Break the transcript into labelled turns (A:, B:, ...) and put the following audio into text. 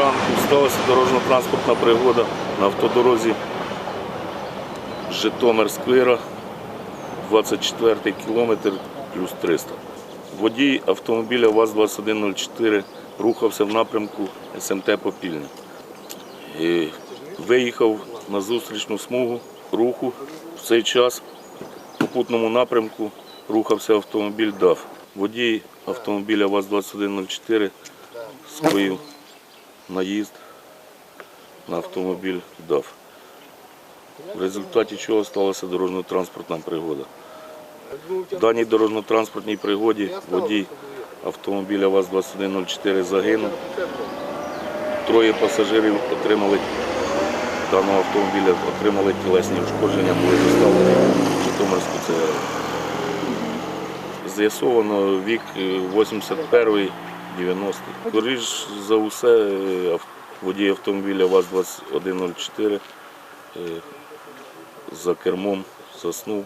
A: ранку сталася дорожньо-транспортна пригода на автодорозі Житомир Сквира, 24 кілометр плюс 300. Водій автомобіля ВАЗ-2104 рухався в напрямку СМТ Попільня. І Виїхав на зустрічну смугу руху. В цей час в попутному напрямку рухався автомобіль ДАФ. Водій автомобіля ВАЗ-2104 скоїв наїзд на автомобіль ДАФ. В результаті чого сталася дорожньо-транспортна пригода. В даній дорожньо-транспортній пригоді водій автомобіля ВАЗ-2104 загинув. Троє пасажирів отримали даного автомобіля, отримали тілесні ушкодження, були доставлені в Житомирську ЦР. З'ясовано вік е, 81-й, 90-й. Скоріш за усе, е, водій автомобіля ВАЗ-2104 е, за кермом заснув